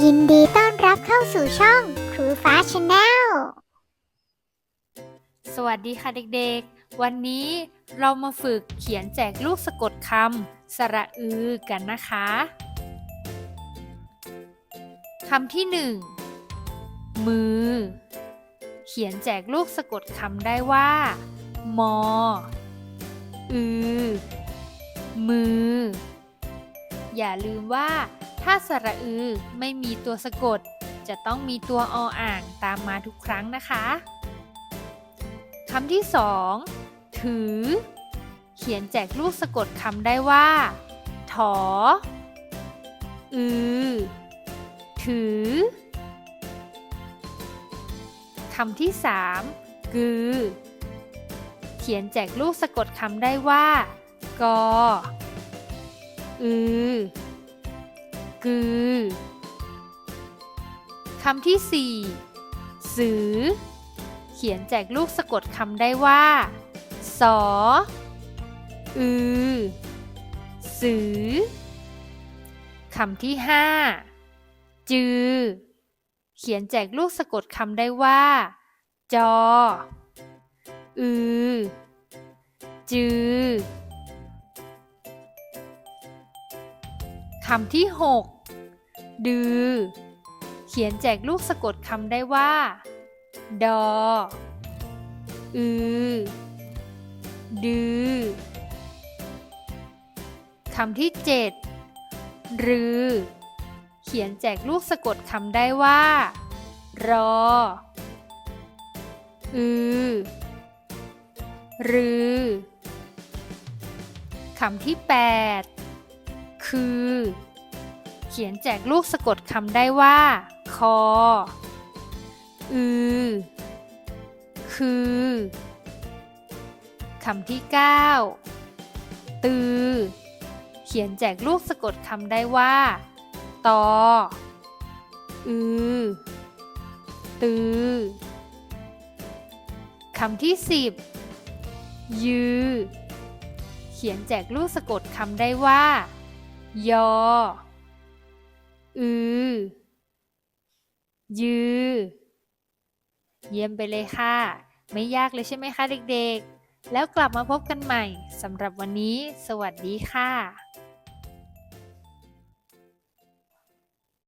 ยินดีต้อนรับเข้าสู่ช่องครูฟ้าชาแนล สวัสดีค่ะเด็กๆ วันนี้เรามาฝึกเขียนแจกลูกสะกดคำสระอือกันนะคะคำที่หนึ่งมือ เขียนแจกลูกสะกดคำได้ว่า มอ อือ มือ อย่าลืมว่า ถ้าสระอือไม่มีตัวสะกด จะต้องมีตัวออ่างตามมาทุกครั้งนะคะคำที่สองถือ เขียนแจกลูกสะกดคำได้ว่า ถอ อือ ถือคำที่สามกือ เขียนแจกลูกสะกดคำได้ว่า กอ อือ กือ คำที่สี่สือ เขียนแจกลูกสะกดคำได้ว่า สอ อือ สือ คำที่ห้าจือ เขียนแจกลูกสะกดคำได้ว่า จอ อือ จือ คำที่หกดือ เขียนแจกลูกสะกดคำได้ว่า ดอ อือ ดือ คำที่เจ็ดรือ เขียนแจกลูกสะกดคำได้ว่า รอ อือ รือ คำที่แปด คือ เขียนแจกลูกสะกดคำได้ว่า คอ อือ คือคำที่ 9 ตือ เขียนแจกลูกสะกดคำได้ว่า ตอ อือ ตือ คำที่ 10 ยือ เขียนแจกลูกสะกดคำได้ว่า ยอ อือ ยือ เยี่ยมไปเลยค่ะ ไม่ยากเลยใช่ไหมคะเด็กๆ แล้วกลับมาพบกันใหม่สำหรับวันนี้ สวัสดีค่ะ